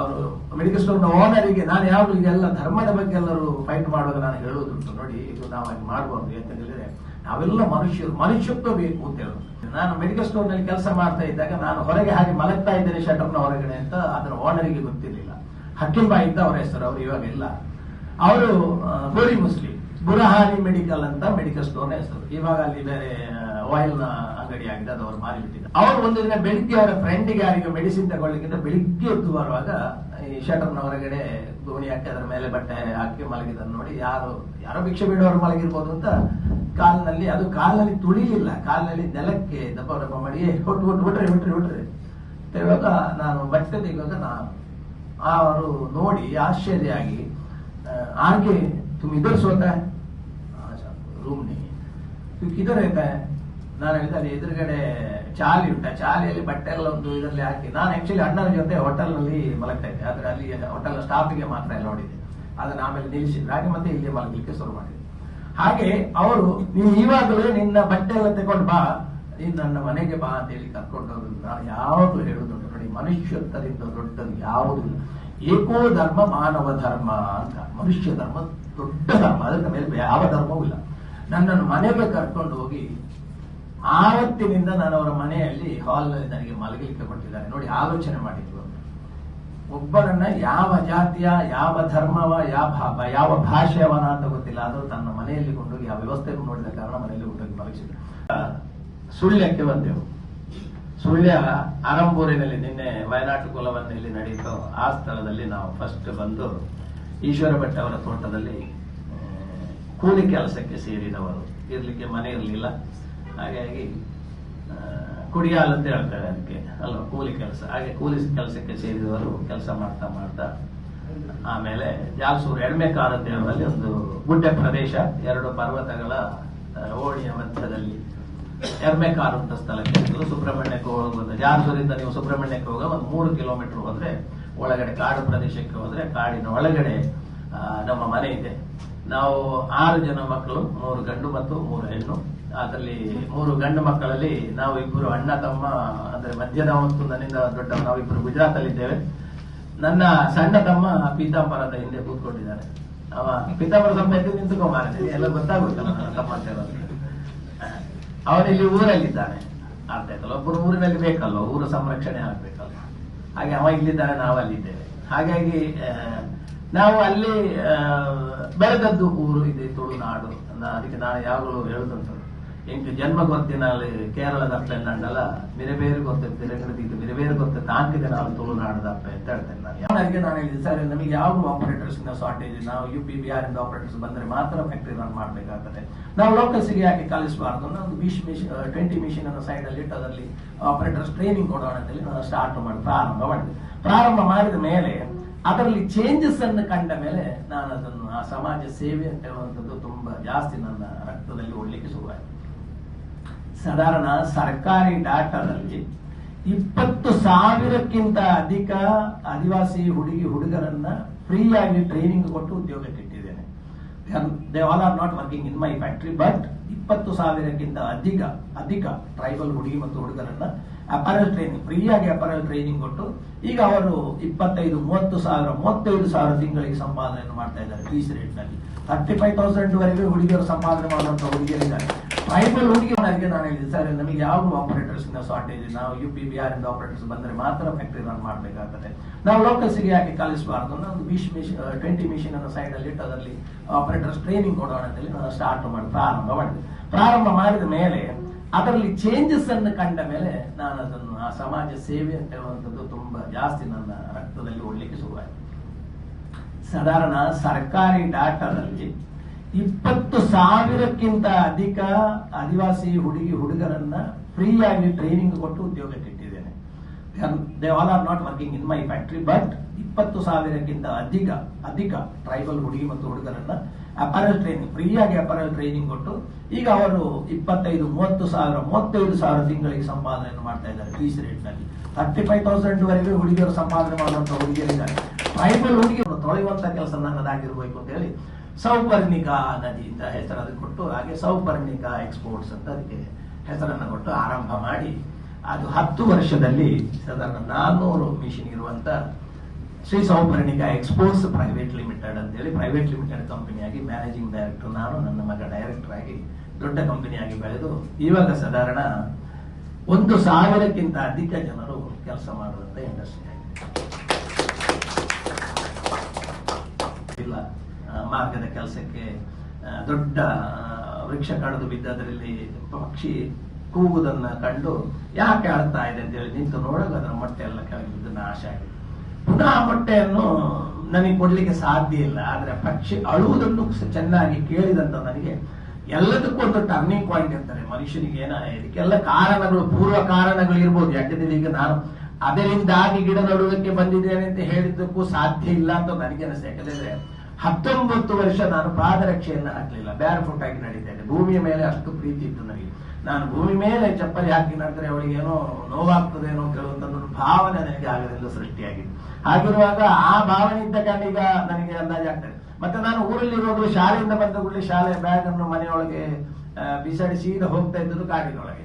ಅವರು ಮೆಡಿಕಲ್ ಸ್ಟೋರ್ನ ಓನರಿಗೆ ನಾನು ಯಾವಾಗಲೂ ಇದೆಲ್ಲ ಧರ್ಮದ ಬಗ್ಗೆ ಎಲ್ಲರೂ ಫೈಟ್ ಮಾಡುವಾಗ ನಾನು ಹೇಳುವುದುಂಟು ನೋಡಿ, ಇದು ನಾವು ಹಾಗೆ ಮಾಡಬಾರ್ದು ಅಂತ ಹೇಳಿದ್ರೆ ನಾವೆಲ್ಲ ಮನುಷ್ಯರು, ಮನುಷ್ಯತ್ವ ಬೇಕು ಅಂತ ಹೇಳುದು. ನಾನು ಮೆಡಿಕಲ್ ಸ್ಟೋರ್ನಲ್ಲಿ ಕೆಲಸ ಮಾಡ್ತಾ ಇದ್ದಾಗ ನಾನು ಹೊರಗೆ ಹಾಗೆ ಮಲಗ್ತಾ ಇದ್ದೇನೆ ಶಟರ್ನ ಹೊರಗಡೆ ಅಂತ ಅದರ ಓನರಿಗೆ ಗೊತ್ತಿರಲಿಲ್ಲ. ಹಕ್ಕಿಂಬಾ ಇದ್ದ ಅವರ ಹೆಸರು ಅವರು ಇವಾಗ ಇಲ್ಲ. ಅವರು ಗೋರಿ ಮುಸ್ಲಿಂ, ಬುರಹಾನಿ ಮೆಡಿಕಲ್ ಅಂತ ಮೆಡಿಕಲ್ ಸ್ಟೋರ್ನ ಹೆಸರು. ಇವಾಗ ಅಲ್ಲಿ ಬೇರೆ ಆಯಿಲ್ನ ಅಂಗಡಿ ಆಗಿದೆ, ಅದು ಅವರು ಮಾರಿಬಿಟ್ಟಿದ್ದಾರೆ. ಅವರು ಒಂದು ದಿನ ಬೆಳಿಗ್ಗೆ ಅವರ ಫ್ರೆಂಡ್ಗೆ ಯಾರಿಗೆ ಮೆಡಿಸಿನ್ ತಗೊಳ್ಳಿಕ್ಕಿಂತ ಬೆಳಿಗ್ಗೆ ಹೊತ್ತು ಬರುವಾಗ, ಈ ಶಟರ್ನ ಹೊರಗಡೆ ಗೋಣಿ ಹಾಕಿ ಅದರ ಮೇಲೆ ಬಟ್ಟೆ ಹಾಕಿ ಮಲಗಿದ ನೋಡಿ ಯಾರು, ಯಾರೋ ಭಿಕ್ಷೆ ಬೇಡವರು ಮಲಗಿರ್ಬೋದು ಅಂತ ಕಾಲಿನಲ್ಲಿ, ಅದು ಕಾಲಿನಲ್ಲಿ ತುಳಿಲಿಲ್ಲ. ಕಾಲಿನಲ್ಲಿ ನೆಲಕ್ಕೆ ದಪ್ಪ ದಪ್ಪ ಮಾಡಿ ಹೊಟ್ಟು ಹೊಟ್ಟು ಬಿಟ್ರೆ ಬಿಟ್ರೆ ಬಿಟ್ರೆ ಇವಾಗ ನಾನು ಬಟ್ಟೆ ತೆಗೆಯುವಾಗ ನಾನು ಅವರು ನೋಡಿ ಆಶ್ಚರ್ಯ ಆಗಿ ಹಾಗೆ ತುಂಬ ಇದರ್ ಸೋತ. ರೂಮ್ ನೀ ಕಿದರ್ ನಾನು ಹೇಳಿದ್ರೆ ಎದುರುಗಡೆ ಚಾಲಿ ಉಂಟು. ಚಾಲಿಯಲ್ಲಿ ಬಟ್ಟೆ ಎಲ್ಲ ಒಂದು ಇದರಲ್ಲಿ ಹಾಕಿ. ನಾನು ಆಕ್ಚುಲಿ ಅಣ್ಣನ ಜೊತೆ ಹೋಟೆಲ್ನಲ್ಲಿ ಮಲಗ್ತಾ ಇದ್ದೆ. ಆದ್ರೆ ಅಲ್ಲಿ ಹೋಟೆಲ್ ಸ್ಟಾಫಿಗೆ ಮಾತ್ರ ಎಲ್ಲ ನೋಡಿದ್ದೆ. ಅದನ್ನ ಆಮೇಲೆ ನಿಲ್ಲಿಸಿದ್ರು. ಹಾಗೆ ಮತ್ತೆ ಇಲ್ಲಿ ಮಲಗಲಿಕ್ಕೆ ಶುರು ಮಾಡಿದ್ರು. ಹಾಗೆ ಅವರು ನೀವು ಈವಾಗಲೂ ನಿನ್ನ ಬಟ್ಟೆ ಎಲ್ಲ ತಗೊಂಡು ಬಾ. ನೀನು ನನ್ನ ಮನೆಗೆ ಬಾ ಅಂತ ಹೇಳಿ ಕರ್ಕೊಂಡು ಹೋಗುದು ನಾನು ಯಾವಾಗಲೂ ಹೇಳುದು ನೋಡಿ, ಮನುಷ್ಯತ್ವದಿಂದ ದೊಡ್ಡದು ಯಾವುದಿಲ್ಲ ಏಕೋ ಧರ್ಮ ಮಾನವ ಧರ್ಮ ಅಂತ. ಮನುಷ್ಯ ಧರ್ಮ ದೊಡ್ಡ ಧರ್ಮ. ಅದಕ್ಕೆ ಮೇಲೆ ಯಾವ ಧರ್ಮವೂ ಇಲ್ಲ. ನನ್ನನ್ನು ಮನೆಗೆ ಕರ್ಕೊಂಡು ಹೋಗಿ ಆವತ್ತಿನಿಂದ ನಾನು ಅವರ ಮನೆಯಲ್ಲಿ ಹಾಲ್ನಲ್ಲಿ ನನಗೆ ಮಲಗಲಿಕ್ಕೆ ಕೊಟ್ಟಿದ್ದಾರೆ ನೋಡಿ, ಆಲೋಚನೆ ಮಾಡಿದ್ರು. ಒಬ್ಬರನ್ನ ಯಾವ ಜಾತಿಯ, ಯಾವ ಧರ್ಮವ, ಯಾವ ಯಾವ ಭಾಷೆಯವನ ಅಂತ ಗೊತ್ತಿಲ್ಲ. ಆದರೂ ತನ್ನ ಮನೆಯಲ್ಲಿ ಕೊಂಡೋಗಿ ಆ ವ್ಯವಸ್ಥೆ ನೋಡಿದ ಕಾರಣ ಮನೆಯಲ್ಲಿ ಕೊಂಡೋಗಿ ಮಲಗಿಸಿದ್ರು. ಸುಳ್ಯಕ್ಕೆ ಬಂದೆವು. ಸುಳ್ಯ ಅರಂಬೂರಿನಲ್ಲಿ ನಿನ್ನೆ ವಯನಾಟು ಕುಲವನ್ನಲ್ಲಿ ನಡೆಯಿತು. ಆ ಸ್ಥಳದಲ್ಲಿ ನಾವು ಫಸ್ಟ್ ಬಂದು ಈಶ್ವರ ಭಟ್ ಅವರ ತೋಟದಲ್ಲಿ ಕೂಲಿ ಕೆಲಸಕ್ಕೆ ಸೇರಿದವರು. ಇರ್ಲಿಕ್ಕೆ ಮನೆ ಇರಲಿಲ್ಲ. ಹಾಗಾಗಿ ಕುಡಿಯಾಲ್ ಅಂತ ಹೇಳ್ತಾರೆ ಅದಕ್ಕೆ. ಅಲ್ವಾ? ಕೂಲಿ ಕೆಲಸ. ಹಾಗೆ ಕೂಲಿ ಕೆಲಸಕ್ಕೆ ಸೇರಿದವರು ಕೆಲಸ ಮಾಡ್ತಾ ಮಾಡ್ತಾ ಆಮೇಲೆ ಜಾಲ್ಸೂರು ಅಂತ ಹೇಳುವಲ್ಲಿ ಒಂದು ಗುಡ್ಡ ಪ್ರದೇಶ, ಎರಡು ಪರ್ವತಗಳ ಓಣಿಯ ಮಧ್ಯದಲ್ಲಿ ಎರ್ಮೆಕಾರ್ ಅಂತ ಸ್ಥಳಕ್ಕೆ ಸುಬ್ರಹ್ಮಣ್ಯಕ್ಕೆ ಹೋಗುವಂತ ಜಾಲ್ಸೂರಿಂದ ನೀವು ಸುಬ್ರಹ್ಮಣ್ಯಕ್ಕೆ ಹೋಗ ಒಂದು ಮೂರು ಕಿಲೋಮೀಟರ್ ಹೋದ್ರೆ ಒಳಗಡೆ, ಕಾಡು ಪ್ರದೇಶಕ್ಕೆ ಹೋದ್ರೆ ಕಾಡಿನ ಒಳಗಡೆ ನಮ್ಮ ಮನೆ ಇದೆ. ನಾವು ಆರು ಜನ ಮಕ್ಕಳು, ಮೂರು ಗಂಡು ಮತ್ತು ಮೂರು ಹೆಣ್ಣು. ಅದರಲ್ಲಿ ಮೂರು ಗಂಡು ಮಕ್ಕಳಲ್ಲಿ ನಾವು ಇಬ್ಬರು ಅಣ್ಣ, ತಮ್ಮ, ಅಂದ್ರೆ ಮಧ್ಯದ ಮತ್ತು ನನ್ನಿಂದ ದೊಡ್ಡ ನಾವಿಬ್ಬರು ಗುಜರಾತ್ ಅಲ್ಲಿ ಇದ್ದೇವೆ ನನ್ನ ಸಣ್ಣ ತಮ್ಮ ಪೀತಾಂಬರದ ಹಿಂದೆ ಕೂತ್ಕೊಂಡಿದ್ದಾನೆ ಅವ ಪೀತಾಂಬರ ಸ್ವಲ್ಪ ಎದ್ದು ನಿಂತುಕೊಂಬಾರೆ ಎಲ್ಲ ಗೊತ್ತಾಗುತ್ತಲ್ಲ ತಮ್ಮ ಅಂತ ಹೇಳೋದು ಅವನಿಲ್ಲಿ ಊರಲ್ಲಿದ್ದಾನೆ. ಅರ್ಥ ಆಯ್ತಲ್ಲ ಒಬ್ಬರು ಊರಿನಲ್ಲಿ ಬೇಕಲ್ವ? ಊರು ಸಂರಕ್ಷಣೆ ಆಗ್ಬೇಕಲ್ವ? ಹಾಗೆ ಅವ ಇಲ್ಲಿದ್ದಾನೆ ನಾವು ಅಲ್ಲಿದ್ದೇವೆ ಹಾಗಾಗಿ ನಾವು ಅಲ್ಲಿ ಬೆಳೆದದ್ದು ಊರು, ಇದೆ ತುಳುನಾಡು. ಅದಕ್ಕೆ ನಾನು ಯಾವಾಗಲೂ ಹೇಳುದುಂಟು ಎಂಟು ಜನ್ಮ ಗೊತ್ತಿನಲ್ಲಿ ಕೇರಳದ ಅಪ್ಪೆ ನಂಡಲ್ಲ, ಬೇರೆ ಬೇರೆ ಗೊತ್ತಿರ್ತೀರ ಇದು ಬೇರೆ ಬೇರೆ ಗೊತ್ತ ತಾಂಕಿದೆ ನಾವು ತುಳುನಾಡದ ಅಪ್ಪೆ ಅಂತ ಹೇಳ್ತೇನೆ ನಾನು. ಯಾವಾಗ ನಾನು ಹೇಳಿದೆ ಸರ್, ನಮಗೆ ಯಾವ ಆಪರೇಟರ್ಸ್ ಶಾರ್ಟೇಜ್ ನಾವು ಯು ಪಿ ಬಿಹಾರ್ ಇಂದ ಆಪರೇಟರ್ಸ್ ಬಂದ್ರೆ ಮಾತ್ರ ಫ್ಯಾಕ್ಟರಿ ರನ್ ಮಾಡಬೇಕಾಗ್ತದೆ ನಾವು ಲೋಕಲ್ಸ್ಗೆ ಯಾಕೆ ಕಲಿಸಬಾರ್ದು? ಒಂದು ಬಿಶ್ ಮಿಷಿನ್ ಟ್ವೆಂಟಿ ಮಿಷಿನ್ ಅನ್ನು ಸೈಡ್ ಅಲ್ಲಿ ಇಟ್ಟು ಅದರಲ್ಲಿ ಆಪರೇಟರ್ಸ್ ಟ್ರೈನಿಂಗ್ ಕೊಡೋಣ ಅಂತ ಹೇಳಿ ನಾನು ಸ್ಟಾರ್ಟ್ ಮಾಡಿ ಪ್ರಾರಂಭ ಮಾಡಿದೆ. ಪ್ರಾರಂಭ ಮಾಡಿದ ಮೇಲೆ ಅದರಲ್ಲಿ ಚೇಂಜಸ್ ಅನ್ನು ಕಂಡ ಮೇಲೆ ನಾನು ಅದನ್ನು ಆ ಸಮಾಜ ಸೇವೆ ಅಂತ ಹೇಳುವಂಥದ್ದು ತುಂಬಾ ಜಾಸ್ತಿ ನನ್ನ ರಕ್ತದಲ್ಲಿ ಓಡ್ಲಿಕ್ಕೆ ಶುರುವಾಯಿತು. ಸಾಧಾರಣ ಸರ್ಕಾರಿ ಡಾಟಾದಲ್ಲಿ ಇಪ್ಪತ್ತು ಸಾವಿರಕ್ಕಿಂತ ಅಧಿಕ ಆದಿವಾಸಿ ಹುಡುಗಿ ಹುಡುಗರನ್ನ ಫ್ರೀ ಆಗಿ ಟ್ರೈನಿಂಗ್ ಕೊಟ್ಟು ಉದ್ಯೋಗಕ್ಕೆ ಇಟ್ಟಿದ್ದೇನೆ. They all are not working in my factory but ಇಪ್ಪತ್ತು ಸಾವಿರಕ್ಕಿಂತ ಅಧಿಕ ಅಧಿಕ ಟ್ರೈಬಲ್ ಹುಡುಗಿ ಮತ್ತು ಹುಡುಗರನ್ನ ಅಪರಲ್ ಟ್ರೈನಿಂಗ್ ಫ್ರೀಯಾಗಿ ಅಪರಲ್ ಟ್ರೈನಿಂಗ್ ಕೊಟ್ಟು ಈಗ ಅವರು ಇಪ್ಪತ್ತೈದು, ಮೂವತ್ತು ಸಾವಿರ, ಮೂವತ್ತೈದು ಸಾವಿರ ತಿಂಗಳಿಗೆ ಸಂಪಾದನೆಯನ್ನು ಮಾಡ್ತಾ ಇದ್ದಾರೆ. ಫೀಸ್ ರೇಟ್ನಲ್ಲಿ. ತರ್ಟಿ ಫೈವ್ ತೌಸಂಡ್ ವರೆಗೆ ಹುಡುಗಿಯರು ಸಂಪಾದನೆ ಮಾಡುವಂತಹ ಹುಡುಗಿಯರಿದ್ದಾರೆ. ಟ್ರೈಬಲ್ ಅದಕ್ಕೆ ನಾನು ಹೇಳಿದೆ, ಸರ್, ನಮಗೆ ಯಾವ ಆಪರೇಟರ್ಸ್ ಶಾರ್ಟೇಜ್ ನಾವು ಯು ಪಿ ಬಿಹಾರ್ ಇಂದ ಆಪರೇಟರ್ಸ್ ಬಂದ್ರೆ ಮಾತ್ರ ಫ್ಯಾಕ್ಟರಿ ರನ್ ಮಾಡಬೇಕಾಗ್ತದೆ ನಾವು ಲೋಕಲ್ಸ್ಗೆ ಯಾಕೆ ಕಲಿಸಬಾರ್ದು ಒಂದು ಬಿಶ್ ಮಿಷಿನ್ ಟ್ವೆಂಟಿ ಮಿಷಿನ್ ಅನ್ನು ಸೈಡ್ ಅಲ್ಲಿ ಇಟ್ಟು ಅದರಲ್ಲಿ ಆಪರೇಟರ್ಸ್ ಟ್ರೈನಿಂಗ್ ಕೊಡೋಣ ಅಂತ ಹೇಳಿ ನಾನು ಸ್ಟಾರ್ಟ್ ಮಾಡಿ, ಪ್ರಾರಂಭ ಮಾಡಿದೆ. ಪ್ರಾರಂಭ ಮಾಡಿದ ಮೇಲೆ ಅದರಲ್ಲಿ ಚೇಂಜಸ್ ಅನ್ನು ಕಂಡ ಮೇಲೆ ನಾನು ಅದನ್ನು, ಆ ಸಮಾಜ ಸೇವೆ ಅಂತ ಹೇಳುವಂಥದ್ದು ತುಂಬಾ ಜಾಸ್ತಿ ನನ್ನ ರಕ್ತದಲ್ಲಿ ಓಡ್ಲಿಕ್ಕೆ ಶುರುವಾಯಿತು. ಸಾಧಾರಣ ಸರ್ಕಾರಿ ಡಾಟಾದಲ್ಲಿ ಇಪ್ಪತ್ತು ಸಾವಿರಕ್ಕಿಂತ ಅಧಿಕ ಆದಿವಾಸಿ ಹುಡುಗಿ ಹುಡುಗರನ್ನ ಫ್ರೀಯಾಗಿ ಟ್ರೈನಿಂಗ್ ಕೊಟ್ಟು ಉದ್ಯೋಗಕ್ಕೆ ಇಟ್ಟಿದ್ದೇನೆ. They all are not working in my factory but ಇಪ್ಪತ್ತು ಸಾವಿರಕ್ಕಿಂತ ಅಧಿಕ ಅಧಿಕ ಟ್ರೈಬಲ್ ಹುಡುಗಿ ಮತ್ತು ಹುಡುಗರನ್ನ ಅಪರಲ್ ಟ್ರೈನಿಂಗ್ ಫ್ರೀಯಾಗಿ ಅಪರಲ್ ಟ್ರೈನಿಂಗ್ ಕೊಟ್ಟು ಈಗ ಅವರು ಇಪ್ಪತ್ತೈದು, ಮೂವತ್ತು ಸಾವಿರ, ಮೂವತ್ತೈದು ಸಾವಿರ ತಿಂಗಳಿಗೆ ಸಂಪಾದನೆಯನ್ನು ಮಾಡ್ತಾ ಇದ್ದಾರೆ ಫೀಸ್ ರೇಟ್ನಲ್ಲಿ. ತರ್ಟಿ ಫೈವ್ ತೌಸಂಡ್ ವರೆಗೆ ಹುಡುಗಿಯರು ಸಂಪಾದನೆ ಮಾಡುವಂತಹ ಹುಡುಗಿಯರಿದ್ದಾರೆ. ಟ್ರೈಬಲ್ ಹುಡುಗಿಯರು ತೊಳೆಯುವಂತ ಕೆಲಸ ನನ್ನದಾಗಿರ್ಬೇಕು ಅಂತ ಹೇಳಿ ಸೌಪರ್ಣಿಕಾ ನದಿ ಅಂತ ಹೆಸರನ್ನು ಕೊಟ್ಟು, ಹಾಗೆ ಸೌಪರ್ಣಿಕಾ ಎಕ್ಸ್ಪೋರ್ಟ್ಸ್ ಅಂತ ಅದಕ್ಕೆ ಹೆಸರನ್ನು ಕೊಟ್ಟು ಆರಂಭ ಮಾಡಿ, ಅದು ಹತ್ತು ವರ್ಷದಲ್ಲಿ ಸಾಧಾರಣ ನಾನ್ನೂರು ಮಿಷಿನ್ ಇರುವಂತ Shri Sauparnika exports private limited ಅಂತೇಳಿ ಪ್ರೈವೇಟ್ ಲಿಮಿಟೆಡ್ ಕಂಪನಿಯಾಗಿ ಮ್ಯಾನೇಜಿಂಗ್ ಡೈರೆಕ್ಟರ್ ನಾನು, ನನ್ನ ಮಗ ಡೈರೆಕ್ಟರ್ ಆಗಿ ದೊಡ್ಡ ಕಂಪನಿಯಾಗಿ ಬೆಳೆದು, ಇವಾಗ ಸಾಧಾರಣ ಒಂದು ಸಾವಿರಕ್ಕಿಂತ ಅಧಿಕ ಜನರು ಕೆಲಸ ಮಾಡುವಂತ ಇಂಡಸ್ಟ್ರಿ ಆಗಿದೆ. ಇಲ್ಲ. ಮಾರ್ಗದ ಕೆಲಸಕ್ಕೆ ದೊಡ್ಡ ವೃಕ್ಷ ಕಡಿದು ಬಿದ್ದದರಲ್ಲಿ ಪಕ್ಷಿ ಕೂಗುದನ್ನ ಕಂಡು ಯಾಕೆ ಆಡ್ತಾ ಇದೆ ಅಂತ ಹೇಳಿ ನಿಂತು ನೋಡೋದು ಅದರ ಮೊಟ್ಟೆ ಎಲ್ಲ ಕೆಳಗೆ ಬಿದ್ದು ನಾಶ ಆಗಿದೆ. ಪುನಃ ಆ ಮೊಟ್ಟೆಯನ್ನು ನನಗೆ ಕೊಡ್ಲಿಕ್ಕೆ ಸಾಧ್ಯ ಇಲ್ಲ, ಆದ್ರೆ ಪಕ್ಷಿ ಅಳುವುದನ್ನು ಚೆನ್ನಾಗಿ ಕೇಳಿದಂತ ನನಗೆ ಎಲ್ಲದಕ್ಕೂ ಒಂದು ಟರ್ನಿಂಗ್ ಪಾಯಿಂಟ್ ಇರ್ತಾರೆ ಮನುಷ್ಯನಿಗೆ ಏನ, ಇದಕ್ಕೆಲ್ಲ ಕಾರಣಗಳು, ಪೂರ್ವ ಕಾರಣಗಳು ಇರ್ಬೋದು. ಯಾಕಂದ್ರೆ ಈಗ ನಾನು ಅದರಿಂದಾಗಿ ಗಿಡ ನಡುವುದಕ್ಕೆ ಬಂದಿದ್ದೇನೆ ಅಂತ ಹೇಳಿದ್ದಕ್ಕೂ ಸಾಧ್ಯ ಇಲ್ಲ ಅಂತ ನನಗೆ ಅನಿಸ್ತು ಯಾಕಂದ್ರೆ ಹತ್ತೊಂಬತ್ತು ವರ್ಷ ನಾನು ಪಾದರಕ್ಷೆಯನ್ನ ಹಾಕ್ಲಿಲ್ಲ. ಬ್ಯಾರ್ ಫುಟ್ ಆಗಿ ನಡೀತೇನೆ ಭೂಮಿಯ ಮೇಲೆ ಅಷ್ಟು ಪ್ರೀತಿ ಇತ್ತು ನನಗೆ. ನಾನು ಭೂಮಿ ಮೇಲೆ ಚಪ್ಪಲಿ ಹಾಕಿ ನಡೆದ್ರೆ ಅವಳಿಗೆ ಏನೋ ನೋವಾಗ್ತದೇನೋ ಅಂತ ಹೇಳುವಂತ ಒಂದು ಭಾವನೆ ನನಗೆ ಆಗದೆಲ್ಲ ಸೃಷ್ಟಿಯಾಗಿದೆ ಹಾಗಿರುವಾಗ ಆ ಭಾವನೆ ಇದ್ದ ಕಾರಣ ಈಗ ನನಗೆ ಅಂದಾಜಾಗ್ತದೆ ಮತ್ತೆ ನಾನು ಊರಲ್ಲಿ ಇರುವಾಗಲೂ ಶಾಲೆಯಿಂದ ಬಂದ ಕೂಡಲೇ ಶಾಲೆ ಬ್ಯಾಗ್ ಅನ್ನು ಮನೆಯೊಳಗೆ ಬಿಸಾಡಿ ಸೀದಾ ಹೋಗ್ತಾ ಇದ್ದದ್ದು ಕಾಡಿನೊಳಗೆ.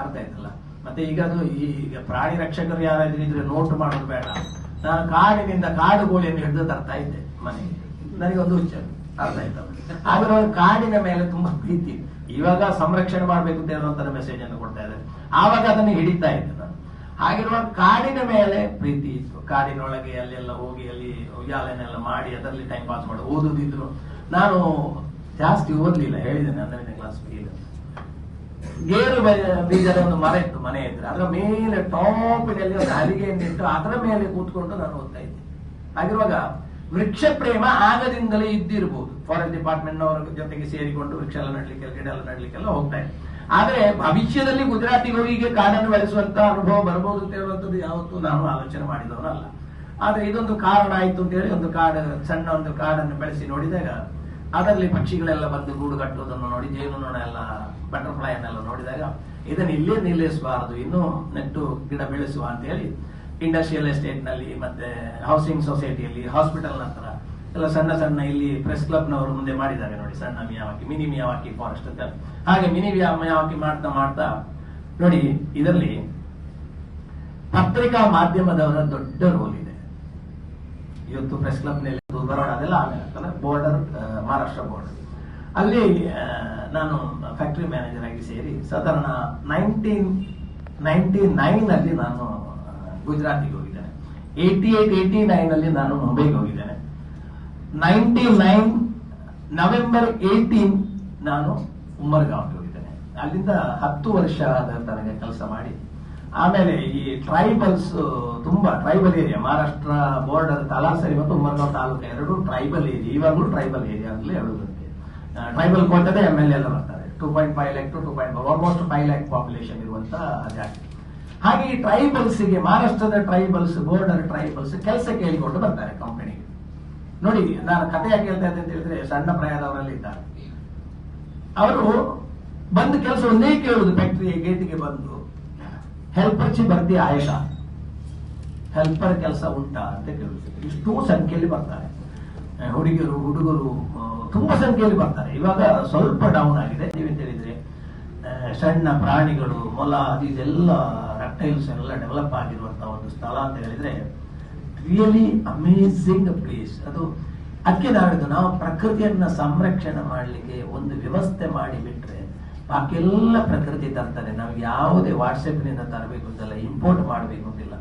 ಅರ್ಥ ಆಯ್ತಲ್ಲ? ಮತ್ತೆ ಈಗ ಅದು ಈಗ ಪ್ರಾಣಿ ರಕ್ಷಕರು ಯಾರಾದ್ರೂ ಇದ್ರೆ ನೋಟ್ ಮಾಡೋದು ಬೇಡ. ನಾನು ಕಾಡಿನಿಂದ ಕಾಡು ಗೋಳಿಯನ್ನು ಹಿಡಿದು ತರ್ತಾ ಇದ್ದೆ. ಮನೆಗೆ ನನಗೆ ಒಂದು ಹುಚ್ಚ ಅರ್ಥ ಆಯ್ತು? ಆದ್ರೆ ಅವ್ರ ಕಾಡಿನ ಮೇಲೆ ತುಂಬಾ ಪ್ರೀತಿ. ಇವಾಗ ಸಂರಕ್ಷಣೆ ಮಾಡ್ಬೇಕು ಅಂತ ಹೇಳುವಂತ ಮೆಸೇಜ್ ಅನ್ನು ಕೊಡ್ತಾ ಇದ್ದಾರೆ. ಆವಾಗ ಅದನ್ನು ಹಿಡಿತಾ ಇದ್ದೆ ನಾನು ಹಾಗಿರುವ ಕಾಡಿನ ಮೇಲೆ ಪ್ರೀತಿ ಇತ್ತು. ಕಾಡಿನೊಳಗೆ ಅಲ್ಲೆಲ್ಲ ಹೋಗಿ ಅಲ್ಲಿ ಉಯ್ಯಾಲೆನೆಲ್ಲ ಮಾಡಿ ಅದರಲ್ಲಿ ಟೈಮ್ ಪಾಸ್ ಮಾಡಿ ಓದುದಿದ್ರು. ನಾನು ಜಾಸ್ತಿ ಓದ್ಲಿಲ್ಲ. ಹೇಳಿದ್ದೇನೆ ಹನ್ನೆರಡನೇ ಕ್ಲಾಸ್ ಫೇಲ್ ಗೇರು ಬೀಜದ ಒಂದು ಮರ ಇತ್ತು ಮನೆ ಇದ್ರೆ. ಅದರ ಮೇಲೆ ಟಾಪಿನಲ್ಲಿ ಒಂದು ಹಲಿಗೆಯನ್ನಿಟ್ಟು ಅದರ ಮೇಲೆ ಕೂತ್ಕೊಂಡು ನಾನು ಓದ್ತಾ ಇದ್ದೆ. ಹಾಗಿರುವಾಗ ವೃಕ್ಷ ಪ್ರೇಮ ಆಗದಿಂದಲೇ ಇದ್ದಿರಬಹುದು ಫಾರೆಸ್ಟ್ ಡಿಪಾರ್ಟ್ಮೆಂಟ್ ನವರ ಜೊತೆಗೆ ಸೇರಿಕೊಂಡು ವೃಕ್ಷ ಎಲ್ಲ ನಡ್ಲಿಕ್ಕೆ, ಗಿಡ ಎಲ್ಲ ನಡ್ಲಿಕ್ಕೆಲ್ಲ ಹೋಗ್ತಾ ಇದೆ ಆದ್ರೆ ಭವಿಷ್ಯದಲ್ಲಿ ಗುಜರಾತಿಗಳಿಗೆ ಕಾಡನ್ನು ಬೆಳೆಸುವಂತ ಅನುಭವ ಬರಬಹುದು ಅಂತ ಹೇಳುವಂಥದ್ದು ಯಾವತ್ತೂ ನಾನು ಆಲೋಚನೆ ಮಾಡಿದವನಲ್ಲ. ಆದ್ರೆ ಇದೊಂದು ಕಾರಣ ಆಯ್ತು ಅಂತ ಹೇಳಿ ಒಂದು ಕಾಡು, ಸಣ್ಣ ಒಂದು ಕಾಡನ್ನು ಬೆಳೆಸಿ ನೋಡಿದಾಗ ಅದರಲ್ಲಿ ಪಕ್ಷಿಗಳೆಲ್ಲ ಬಂದು ಗೂಡು ಕಟ್ಟುವುದನ್ನು ನೋಡಿ ಜೇನುನೊಣ ಎಲ್ಲ ಬಟರ್ಫ್ಲೈ ಅನ್ನೆಲ್ಲ ನೋಡಿದಾಗ ಇದನ್ನು ಇಲ್ಲೇ ನಿಲ್ಲಿಸಬಾರದು, ಇನ್ನು ನೆಟ್ಟು ಗಿಡ ಬೆಳೆಸುವ ಅಂತ ಹೇಳಿ ಇಂಡಸ್ಟ್ರಿಯಲ್ ಎಸ್ಟೇಟ್ನಲ್ಲಿ ಮತ್ತೆ ಹೌಸಿಂಗ್ ಸೊಸೈಟಿಯಲ್ಲಿ ಹಾಸ್ಪಿಟಲ್ ಹತ್ರ ಎಲ್ಲ ಸಣ್ಣ ಸಣ್ಣ ಇಲ್ಲಿ ಪ್ರೆಸ್ ಕ್ಲಬ್ ನವರು ಮುಂದೆ ಮಾಡಿದ್ದಾರೆ ನೋಡಿ, ಸಣ್ಣ ಮಿಯಾವಾಕಿ, ಮಿನಿ ಮಿಯಾವಾಕಿ ಫಾರೆಸ್ಟ್ ಅಂತ. ಹಾಗೆ ಮಿನಿ ಮಿಯಾವಾಕಿ ಮಾಡ್ತಾ ಮಾಡ್ತಾ ನೋಡಿ, ಇದರಲ್ಲಿ ಪತ್ರಿಕಾ ಮಾಧ್ಯಮದವರ ದೊಡ್ಡ ರೋಲ್ ಇದೆ. ಇವತ್ತು ಪ್ರೆಸ್ ಕ್ಲಬ್ನಲ್ಲಿ ಬರೋಣ ಅದೆಲ್ಲ ಆಮೇಲೆ ಬೋರ್ಡರ್ ಮಹಾರಾಷ್ಟ್ರ ಬೋರ್ಡರ್ ಅಲ್ಲಿ ನಾನು ಫ್ಯಾಕ್ಟರಿ ಮ್ಯಾನೇಜರ್ ಆಗಿ ಸೇರಿ, ಸಾಧಾರಣ ನೈನ್ಟೀನ್ ನೈನ್ಟಿ ನೈನ್ ಅಲ್ಲಿ ನಾನು ಗುಜರಾತಿಗೆ ಹೋಗಿದ್ದೇನೆ. ಏಯ್ಟಿ ಏಟ್ ಏಯ್ಟಿ ನೈನ್ ಅಲ್ಲಿ ನಾನು ಮುಂಬೈಗೆ ಹೋಗಿದ್ದೇನೆ. ನೈನ್ಟಿ ನೈನ್ ನವೆಂಬರ್ ಏಯ್ಟೀನ್ ನಾನು ಉಮ್ಮರ್ಗಾವ್ಗೆ ಹೋಗಿದ್ದೇನೆ. ಅಲ್ಲಿಂದ ಹತ್ತು ವರ್ಷ ಆದ ತನಗೆ ಕೆಲಸ ಮಾಡಿ. ಆಮೇಲೆ ಈ ಟ್ರೈಬಲ್ಸ್ ತುಂಬಾ tribal area Maharashtra border Talasari ಮತ್ತು ಉಮ್ಮರ್ಗಾವ್ ತಾಲೂಕು ಎರಡು ಟ್ರೈಬಲ್ ಏರಿಯಾ ಇವಾಗಲೂ ಟ್ರೈಬಲ್ ಏರಿಯಾ ಅಂತಲೇ ಹೇಳುವುದಂತೆ ಟ್ರೈಬಲ್ ಕೋಟದೆ ಎಂ ಎಲ್ ಎಲ್ಲ ಬರ್ತಾರೆ. Two point five lakh to two point almost five lakh population ಇರುವಂತಹ ಜಾಗ ಹಾಗೆ ಈ ಟ್ರೈಬಲ್ಸ್ಗೆ ಮಹಾರಾಷ್ಟ್ರದ ಟ್ರೈಬಲ್ಸ್ ಬೋರ್ಡರ್ ಟ್ರೈಬಲ್ಸ್ ಕೆಲಸ ಕೇಳಿಕೊಂಡು ಬರ್ತಾರೆ ಕಂಪನಿಗೆ ನೋಡಿ, ನಾನು ಕಥೆ ಯಾಕೆ ಹೇಳ್ತಾ ಇದ್ದೆ ಅಂತ ಹೇಳಿದ್ರೆ ಸಣ್ಣ ಪ್ರಾಯದವರಲ್ಲಿ ಇದ್ದಾರೆ. ಅವರು ಬಂದು ಕೆಲಸ ಒಂದೇ ಕೇಳುದು ಫ್ಯಾಕ್ಟರಿ ಗೇಟ್ಗೆ ಬಂದು. ಹೆಲ್ಪರ್ ಚಿ ಬರ್ತಿ ಆಯಷಾ ಹೆಲ್ಪರ್ ಕೆಲಸ ಉಂಟಾ ಅಂತ ಕೇಳುತ್ತೆ ಇಷ್ಟು ಸಂಖ್ಯೆಯಲ್ಲಿ ಬರ್ತಾರೆ. ಹುಡುಗಿಯರು, ಹುಡುಗರು ತುಂಬಾ ಸಂಖ್ಯೆಯಲ್ಲಿ ಬರ್ತಾರೆ. ಇವಾಗ ಸ್ವಲ್ಪ ಡೌನ್ ಆಗಿದೆ. ನೀವೇ ಹೇಳಿದ್ರೆ ಸಣ್ಣ ಪ್ರಾಣಿಗಳು, ಮೊಲ ಇದೆಲ್ಲ ರೆಪ್ಟೈಲ್ಸ್ ಎಲ್ಲ ಡೆವಲಪ್ ಆಗಿರುವಂತಹ ಒಂದು ಸ್ಥಳ ಅಂತ ಹೇಳಿದ್ರೆ ರಿಯಲಿ ಅಮೇಸಿಂಗ್ ಪ್ಲೇಸ್ ಅದು ಅದಕ್ಕೆ ನಾಡಿದ್ದು ನಾವು ಪ್ರಕೃತಿಯನ್ನ ಸಂರಕ್ಷಣೆ ಮಾಡಲಿಕ್ಕೆ ಒಂದು ವ್ಯವಸ್ಥೆ ಮಾಡಿ ಬಿಟ್ರೆ ಬಾಕಿ ಎಲ್ಲ ಪ್ರಕೃತಿ ತರ್ತಾರೆ. ನಾವು ಯಾವುದೇ ವಾಟ್ಸಪ್ನಿಂದ ತರಬೇಕು ಅಂತಲ್ಲ ಇಂಪೋರ್ಟ್ ಮಾಡಬೇಕು ಅಂತಿಲ್ಲ.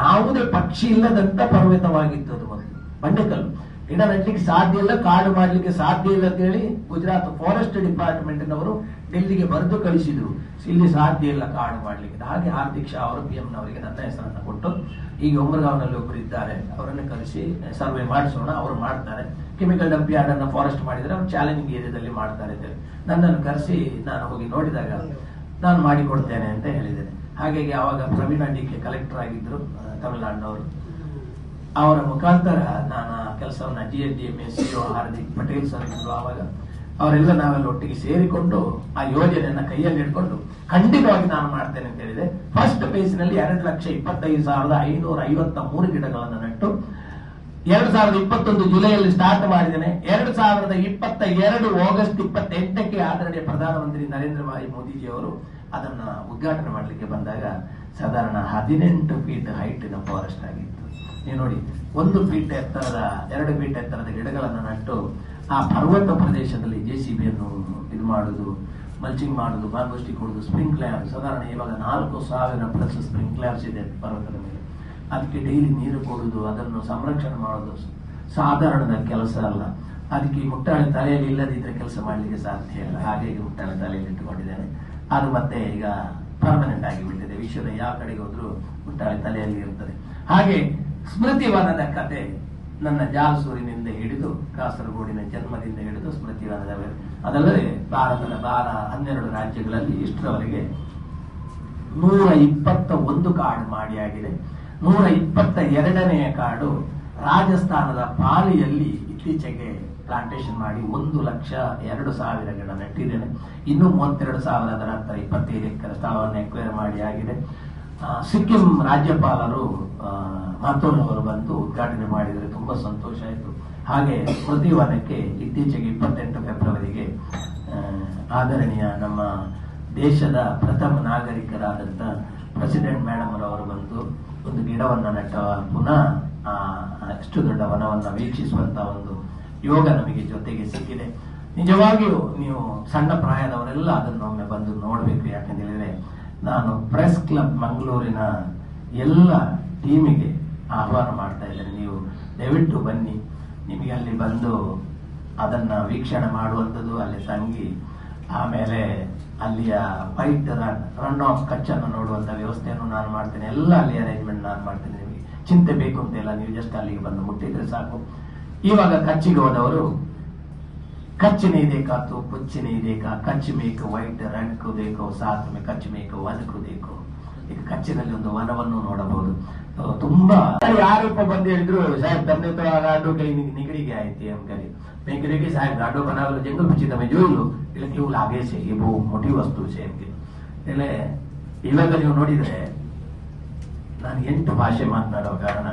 ಯಾವುದೇ ಪಕ್ಷಿ ಇಲ್ಲದಂತ ಪರ್ವತವಾಗಿತ್ತು ಅದು ಮೊದಲು. ಬಂಡೆಕಲ್ಲು. ಗಿಡ ನೆಡ್ಲಿಕ್ಕೆ ಸಾಧ್ಯ ಇಲ್ಲ, ಕಾಡು ಮಾಡಲಿಕ್ಕೆ ಸಾಧ್ಯ ಇಲ್ಲ ಅಂತ ಹೇಳಿ ಗುಜರಾತ್ ಫಾರೆಸ್ಟ್ ಡಿಪಾರ್ಟ್ಮೆಂಟ್ನವರು ಡೆಲ್ಲಿಗೆ ಬರೆದು ಕಳಿಸಿದ್ರು. ಇಲ್ಲಿ ಸಾಧ್ಯ ಇಲ್ಲ ಕಾಡು ಮಾಡ್ಲಿಕ್ಕೆ. ಹಾಗೆ ಹಾರ್ದಿಕ್ ಶಾ ಅವರು ಪಿ ಎಂನವರಿಗೆ ನನ್ನ ಹೆಸರನ್ನು ಕೊಟ್ಟು ಈಗ ಉಮರ್ಗಾವ್ನಲ್ಲಿ ಒಬ್ಬರು ಇದ್ದಾರೆ. ಅವರನ್ನು ಕರೆಸಿ ಸರ್ವೆ ಮಾಡಿಸೋಣ. ಅವರು ಮಾಡ್ತಾರೆ. ಕೆಮಿಕಲ್ ಡಂಪ್ ಯಾರ್ಡ್ ಅನ್ನ ಫಾರೆಸ್ಟ್ ಮಾಡಿದ್ರೆ ಅವ್ರು ಚಾಲೆಂಜಿಂಗ್ ಏರಿಯಾದಲ್ಲಿ ಮಾಡ್ತಾರೆ ಅಂತ ಹೇಳಿ. ನನ್ನನ್ನು ಕರೆಸಿ ನಾನು ಹೋಗಿ ನೋಡಿದಾಗ ನಾನು ಮಾಡಿಕೊಡ್ತೇನೆ ಅಂತ ಹೇಳಿದ್ದೇನೆ. ಹಾಗಾಗಿ ಆವಾಗ ಪ್ರವೀಣ ಡಿ ಕೆ ಕಲೆಕ್ಟರ್ ಆಗಿದ್ರು ಆ, ತಮಿಳುನಾಡಿನವರು. ಅವರ ಮುಖಾಂತರ ನಾನು ಕೆಲಸವನ್ನು G S D M S C Hardik Patel sir ಇದ್ರು ಆವಾಗ ಅವರೆಲ್ಲ ನಾವೆಲ್ಲ ಒಟ್ಟಿಗೆ ಸೇರಿಕೊಂಡು ಆ ಯೋಜನೆಯನ್ನ ಕೈಯಲ್ಲಿ ಹಿಡ್ಕೊಂಡು ಖಂಡಿತವಾಗಿ ನಾನು ಮಾಡ್ತೇನೆ ಅಂತ ಹೇಳಿದೆ. ಫಸ್ಟ್ ಫೇಸ್ನಲ್ಲಿ ಎರಡು ಲಕ್ಷ ಇಪ್ಪತ್ತೈದು ಸಾವಿರದ ಐನೂರ ಐವತ್ತ ಮೂರು ಗಿಡಗಳನ್ನು ನೆಟ್ಟು ಎರಡ್ ಸಾವಿರದ ಇಪ್ಪತ್ತೊಂದು ಜುಲೈಯಲ್ಲಿ ಸ್ಟಾರ್ಟ್ ಮಾಡಿದ್ದೇನೆ. ಎರಡ್ ಸಾವಿರದ ಇಪ್ಪತ್ತ ಎರಡು ಆಗಸ್ಟ್ ಇಪ್ಪತ್ತೆಂಟಕ್ಕೆ ಆದರಣೀಯ ಪ್ರಧಾನಮಂತ್ರಿ ನರೇಂದ್ರ ಭಾಯಿ ಮೋದಿಜಿ ಅವರು ಅದನ್ನ ಉದ್ಘಾಟನೆ ಮಾಡಲಿಕ್ಕೆ ಬಂದಾಗ ಸಾಧಾರಣ ಹದಿನೆಂಟು ಫೀಟ್ ಹೈಟಿನ ಫಾರೆಸ್ಟ್ ಆಗಿತ್ತು. ನೀವು ನೋಡಿ, ಒಂದು ಫೀಟ್ ಎತ್ತರದ, ಎರಡು ಫೀಟ್ ಎತ್ತರದ ಗಿಡಗಳನ್ನು ನಟ್ಟು ಆ ಪರ್ವತ ಪ್ರದೇಶದಲ್ಲಿ ಜೆ ಸಿ ಬಿಯನ್ನು ಇದು ಮಾಡುದು ಮಲ್ಚಿಂಗ್ ಮಾಡುದು ಬಾಗೋಷ್ಟಿ ಕೊಡುದು ಸ್ಪ್ರಿಂಕ್ಲರ್ ಸಾಧಾರಣ ಇವಾಗ ನಾಲ್ಕು ಸಾವಿರ ಪ್ಲಸ್ ಸ್ಪ್ರಿಂಕ್ಲರ್ಸ್ ಇದೆ ಪರ್ವತದ ಮೇಲೆ. ಅದಕ್ಕೆ ಡೈಲಿ ನೀರು ಕೊಡುದು, ಅದನ್ನು ಸಂರಕ್ಷಣೆ ಮಾಡೋದು. ಸಾಧಾರಣದ ಕೆಲಸ ಅಲ್ಲ. ಅದಕ್ಕೆ ಮುಟ್ಟಾಳೆ ತಲೆಯಲ್ಲಿ ಇಲ್ಲದಿದ್ರೆ ಕೆಲಸ ಮಾಡಲಿಕ್ಕೆ ಸಾಧ್ಯ ಇಲ್ಲ. ಹಾಗೆ ಈಗ ಮುಟ್ಟಾಳೆ ತಲೆಯಲ್ಲಿ ಇಟ್ಟುಕೊಂಡಿದ್ದೇನೆ. ಅದು ಮತ್ತೆ ಈಗ ಪರ್ಮನೆಂಟ್ ಆಗಿ ಬಿಟ್ಟಿದೆ. ವಿಶ್ವದ ಯಾವ ಕಡೆಗೆ ಹೋದ್ರೂ ಮುಟ್ಟಾಳೆ ತಲೆಯಲ್ಲಿ ಇರ್ತದೆ ಹಾಗೆ ಸ್ಮೃತಿವನದ ಕತೆ. ನನ್ನ ಜಾಸೂರಿನಿಂದ ಹಿಡಿದು ಕಾಸರಗೋಡಿನ ಜನ್ಮದಿಂದ ಹಿಡಿದು ಸ್ಮೃತಿವನದವರೆಗೆ ಅದಲ್ಲದೆ ಭಾರತದ ಬಾರ ಹನ್ನೆರಡು ರಾಜ್ಯಗಳಲ್ಲಿ ಇಷ್ಟರವರೆಗೆ ನೂರ ಇಪ್ಪತ್ತ ಒಂದು ಕಾಡು ಆಗಿದೆ ನೂರ ಇಪ್ಪತ್ತ ಎರಡನೆಯ ಕಾಡು ರಾಜಸ್ಥಾನದ ಪಾಲಿಯಲ್ಲಿ ಇತ್ತೀಚೆಗೆ ಪ್ಲಾಂಟೇಶನ್ ಮಾಡಿ ಒಂದು ಲಕ್ಷ ಎರಡು ಸಾವಿರ ಗಿಡ ನೆಟ್ಟಿದ್ದೇನೆ. ಇನ್ನೂ ಮೂವತ್ತೆರಡು ಸಾವಿರದ ನಂತರ ಇಪ್ಪತ್ತೈದು ಎಕರೆ ಸ್ಥಳವನ್ನು ಎಕ್ವೈರ್ ಮಾಡಿ ಆಗಿದೆ. ಸಿಕ್ಕಿಂ ರಾಜ್ಯಪಾಲರು ಮಾತೋನವರು ಬಂದು ಉದ್ಘಾಟನೆ ಮಾಡಿದರೆ ತುಂಬಾ ಸಂತೋಷ ಆಯಿತು. ಹಾಗೆ ಪ್ರತಿ ವನಕ್ಕೆ ಇತ್ತೀಚೆಗೆ ಇಪ್ಪತ್ತೆಂಟು ಫೆಬ್ರವರಿಗೆ ಆದರಣೀಯ ನಮ್ಮ ದೇಶದ ಪ್ರಥಮ ನಾಗರಿಕರಾದಂತ ಪ್ರೆಸಿಡೆಂಟ್ ಮೇಡಮ್ ಅವರು ಬಂದು ಒಂದು ಗಿಡವನ್ನು ನೆಟ್ಟ ಪುನಃ ಅಷ್ಟು ದೊಡ್ಡ ವನವನ್ನು ವೀಕ್ಷಿಸುವಂತ ಒಂದು ಯೋಗ ನಮಗೆ ಜೊತೆಗೆ ಸಿಕ್ಕಿದೆ. ನಿಜವಾಗಿಯೂ ನೀವು ಸಣ್ಣ ಪ್ರಾಯದವರೆಲ್ಲ ಅದನ್ನು ಒಮ್ಮೆ ಬಂದು ನೋಡಬೇಕು ಯಾಕಂತ ನಾನು ಪ್ರೆಸ್ ಕ್ಲಬ್ ಮಂಗಳೂರಿನ ಎಲ್ಲ ಟೀಮಿಗೆ ಆಹ್ವಾನ ಮಾಡ್ತಾ ಇದ್ದೇನೆ. ನೀವು ದಯವಿಟ್ಟು ಬನ್ನಿ. ನಿಮಗೆ ಅಲ್ಲಿ ಬಂದು ಅದನ್ನ ವೀಕ್ಷಣೆ ಮಾಡುವಂಥದ್ದು ಅಲ್ಲಿ ತಂಗಿ, ಆಮೇಲೆ ಅಲ್ಲಿಯ ವೈಟ್ ರನ್ ರನ್ ಆಫ್ ಕಚ್ಚನ್ನು ನೋಡುವಂತ ವ್ಯವಸ್ಥೆಯನ್ನು ನಾನು ಮಾಡ್ತೇನೆ. ಎಲ್ಲ ಅಲ್ಲಿ ಅರೇಂಜ್ಮೆಂಟ್ ನಾನು ಮಾಡ್ತೇನೆ ನಿಮಗೆ. ಚಿಂತೆ ಬೇಕು ಅಂತ ಇಲ್ಲ ನೀವು ಜಸ್ಟ್ ಅಲ್ಲಿಗೆ ಬಂದು ಮುಟ್ಟಿದ್ರೆ ಸಾಕು. ಇವಾಗ ಕಚ್ಚಿಗೆ ಹೋದವರು कच्छ नहीं देखा तो कुछ नहीं देखा ಕಚ್ ಮೇಕ್ ವೈಟ್ ರನ್ ಕು ದೇಕೋ ಸಾತ್ ಮೇ ಕಚ್ ಮೇಕ್ ವನ್ ಕು ದೇಕೋ ಈಗ ಕಚ್ಚಿನಲ್ಲಿ ಒಂದು ವನವನ್ನು ನೋಡಬಹುದು ಅಹ್ ತುಂಬಾ ಯಾರಪ್ಪ ಬಂದು ಹೇಳಿದ್ರು ಸಾಹೇಬ್ તમને તો આ ગાડો કઈ નીકળી ગયા હતી એમ કરી મેં કીધું કે સાહેબ ગાડો બનાવેલો જંગલ પછી તમે જોયું એટલે કેવું લાગે છે એ બહુ મોટી વસ્તુ છે એમ કે એટલે ಇವಾಗ ನೀವು ನೋಡಿದ್ರೆ ನಾನು ಎಂಟು ಭಾಷೆ ಮಾತನಾಡೋ ಕಾರಣ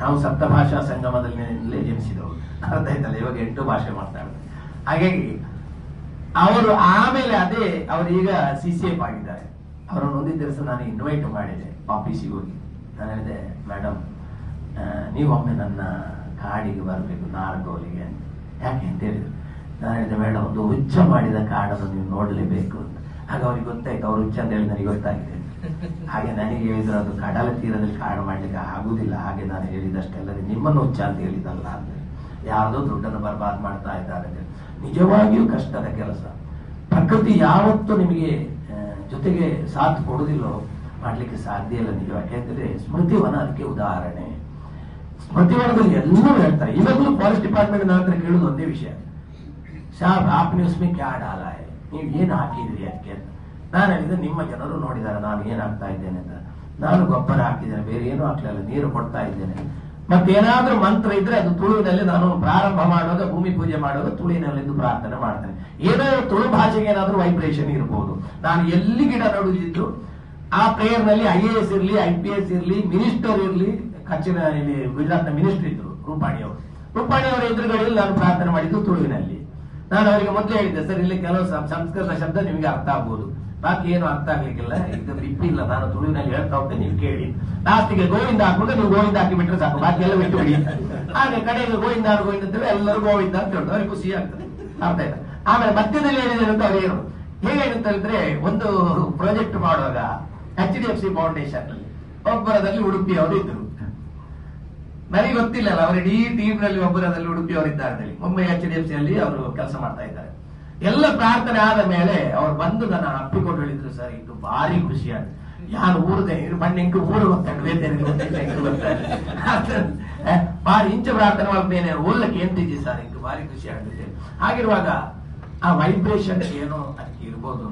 ನಾವು ಸಪ್ತಭಾಷಾ ಸಂಗಮದಲ್ಲಿ ಜನಿಸಿದವು ಅರ್ಥ ಆಯ್ತಲ್ಲ ಇವಾಗ ಎಂಟು ಭಾಷೆ ಮಾತನಾಡ್ತಾರೆ ಹಾಗಾಗಿ ಅವರು ಆಮೇಲೆ ಅದೇ ಅವರು ಈಗ ಸಿ ಸಿ ಎಫ್ ಆಗಿದ್ದಾರೆ. ಅವರನ್ನು ಒಂದೇ ದಿವಸ ನಾನು ಇನ್ವೈಟ್ ಮಾಡಿದೆ ಆಫೀಸಿಗೆ ಹೋಗಿ. ನಾನು ಹೇಳಿದೆ ಮೇಡಮ್ ನೀವೊಮ್ಮೆ ನನ್ನ ಕಾಡಿಗೆ ಬರಬೇಕು ನಾರ್ಗೋಲಿಗೆ ಅಂತ. ಯಾಕೆ ಅಂತ ಹೇಳಿದ್ರು. ನಾನು ಹೇಳಿದೆ ಮೇಡಮ್ ಒಂದು ಹುಚ್ಚ ಮಾಡಿದ ಕಾಡನ್ನು ನೀವು ನೋಡಲೇಬೇಕು ಅಂತ. ಆಗ ಅವ್ರಿಗೆ ಗೊತ್ತಾಯ್ತು, ಅವ್ರು ಹುಚ್ಚ ಅಂತ ಹೇಳಿ ನನಗೆ ಗೊತ್ತಾಗಿದೆ. ಹಾಗೆ ನನಗೆ ಹೇಳಿದ್ರು, ಅದು ಕಡಲ ತೀರದಲ್ಲಿ ಕಾಡು ಮಾಡ್ಲಿಕ್ಕೆ ಆಗುದಿಲ್ಲ. ಹಾಗೆ ನಾನು ಹೇಳಿದಷ್ಟೆಲ್ಲದೆ ನಿಮ್ಮನ್ನು ಹುಚ್ಚ ಅಂತ ಹೇಳಿದಲ್ಲ ಅಂತ ಯಾರ್ದೋ ದುಡ್ಡನ್ನು ಬರ್ಬಾದ್ ಮಾಡ್ತಾ ಇದ್ದಾರೆ. ನಿಜವಾಗಿಯೂ ಕಷ್ಟದ ಕೆಲಸ. ಪ್ರಕೃತಿ ಯಾವತ್ತೂ ನಿಮಗೆ ಜೊತೆಗೆ ಸಾಥ್ ಕೊಡುದಿಲ್ಲೋ ಮಾಡ್ಲಿಕ್ಕೆ ಸಾಧ್ಯ ಇಲ್ಲ ನಿಜ. ಯಾಕೆಂದ್ರೆ ಸ್ಮೃತಿವನ ಅದಕ್ಕೆ ಉದಾಹರಣೆ. ಸ್ಮೃತಿವನದಲ್ಲಿ ಎಲ್ಲರೂ ಹೇಳ್ತಾರೆ. ಇವತ್ತು ಫಾರೆಸ್ಟ್ ಡಿಪಾರ್ಟ್ಮೆಂಟ್ ನನ್ನ ಹತ್ರ ಕೇಳುದು ಒಂದೇ ವಿಷಯ. ಸಾಬ್, ಆಪ್ ನ್ಯೂಸ್ ಮೇ ಕ್ಯಾ ಡಾಲ ನೀವು ಏನ್ ಹಾಕಿದ್ರಿ ಅದಕ್ಕೆ ನಾನು ಹೇಳಿದ್ರೆ ನಿಮ್ಮ ಜನರು ನೋಡಿದಾರೆ, ನಾನು ಏನ್ ಹಾಕ್ತಾ ಇದ್ದೇನೆ ಅಂತ. ನಾನು ಗೊಬ್ಬರ ಹಾಕಿದ್ದೇನೆ, ಬೇರೆ ಏನು ಹಾಕ್ಲಿಲ್ಲ, ನೀರು ಕೊಡ್ತಾ ಇದ್ದೇನೆ. ಮತ್ತೇನಾದ್ರೂ ಮಂತ್ರ ಇದ್ರೆ ಅದು ತುಳುವಿನಲ್ಲಿ ನಾನು ಪ್ರಾರಂಭ ಮಾಡುವಾಗ ಭೂಮಿ ಪೂಜೆ ಮಾಡುವಾಗ ತುಳುವಿನಲ್ಲಿದ್ದು ಪ್ರಾರ್ಥನೆ ಮಾಡ್ತೇನೆ. ಏನೋ ತುಳು ಭಾಷೆಗೆ ಏನಾದ್ರೂ ವೈಬ್ರೇಷನ್ ಇರಬಹುದು ನಾನು ಎಲ್ಲಿ ಗಿಡ ನಡುವುದಿದ್ರು ಆ ಪ್ರೇಯರ್ನಲ್ಲಿ ಐ ಎ ಎಸ್ ಇರ್ಲಿ ಐ ಪಿ ಎಸ್ ಇರ್ಲಿ ಮಿನಿಸ್ಟರ್ ಇರ್ಲಿ, ಕಚ್ಚಿನ ಇಲ್ಲಿ ಗುಜರಾತ್ನ ಮಿನಿಸ್ಟರ್ ಇದ್ರು, ರೂಪಾಣಿ ಅವರು. ರೂಪಾಣಿ ಅವರ ಎದುರುಗಡೆಯಲ್ಲಿ ನಾನು ಪ್ರಾರ್ಥನೆ ಮಾಡಿದ್ದು ತುಳುವಿನಲ್ಲಿ. ನಾನು ಅವರಿಗೆ ಮೊದಲು ಹೇಳಿದ್ದೆ, ಸರ್, ಇಲ್ಲಿ ಕೆಲವು ಸಂಸ್ಕೃತ ಶಬ್ದ ನಿಮಗೆ ಅರ್ಥ ಆಗ್ಬೋದು. ಏನು ಅರ್ಥ ಆಗ್ಲಿಕ್ಕಿಲ್ಲ. ಇದು ಬಿಪ್ಪಿಲ್ಲ ನಾನು ತುಳುವಿನಲ್ಲಿ ಹೇಳ್ತಾ ಹೋಗ್ತೇನೆ, ನೀವು ಕೇಳಿ. ಲಾಸ್ಟಿಗೆ ಗೋವಿಂದ ಹಾಕುವಾಗ ನೀವು ಗೋವಿಂದ ಹಾಕಿ ಬಿಟ್ರೆ ಸಾಕು ಬಾಕಿ ಎಲ್ಲ ಬಿಟ್ಟು ಬಿಡಿ ಹಾಗೆ ಕಡೆಗೆ ಗೋವಿಂದ ಗೋವಿಂದ ಅಂತೇಳಿ ಎಲ್ಲರೂ ಗೋವಿಂದ ಅಂತ ಹೇಳ್ತಾರೆ, ಅವ್ರಿಗೆ ಖುಷಿ ಆಗ್ತದೆ. ಅರ್ಥ ಆಯ್ತಾ? ಆಮೇಲೆ ಮಧ್ಯದಲ್ಲಿ ಏನಿದೆ ಅಂತ ಅವ್ರು ಏನು ಹೇಗೆ ಅಂತ ಹೇಳಿದ್ರೆ, ಒಂದು ಪ್ರಾಜೆಕ್ಟ್ ಮಾಡುವಾಗ H D F C foundation ಒಬ್ಬರದಲ್ಲಿ Udupi ಅವರು ಇದ್ರು. ನನಗೆ ಗೊತ್ತಿಲ್ಲ ಅವರ ಇಡೀ ಟೀಮ್ನಲ್ಲಿ ಒಬ್ಬರದಲ್ಲಿ ಉಡುಪಿ ಅವರು ಇದ್ದಾರೆ Mumbai H D F C ಅಲ್ಲಿ ಅವರು ಕೆಲಸ ಮಾಡ್ತಾ ಇದ್ದಾರೆ. ಎಲ್ಲ ಪ್ರಾರ್ಥನೆ ಆದ ಮೇಲೆ ಅವ್ರು ಬಂದು ನನ್ನ ಅಪ್ಪಿಕೊಂಡು ಹೇಳಿದ್ರು, ಸರ್, ಇದು ಭಾರಿ ಖುಷಿ ಯಾರು ಊರದೆ ಮಣ್ಣಿಂಕು ಊರು ಗೊತ್ತಾಗ ಭಾರಿ, ಇಂಚ ಪ್ರಾರ್ಥನೆ ಮಾಡ್ತೇನೆ ಓದ್ಲಕ್ಕೆ ಎಂತಿದ್ದಿ ಸರ್? ಇದು ಭಾರಿ ಖುಷಿ ಆಗ್ತಿದೆ ಹಾಗಿರುವಾಗ ಆ ವೈಬ್ರೇಷನ್ ಏನೋ ಅದಕ್ಕೆ ಇರ್ಬೋದು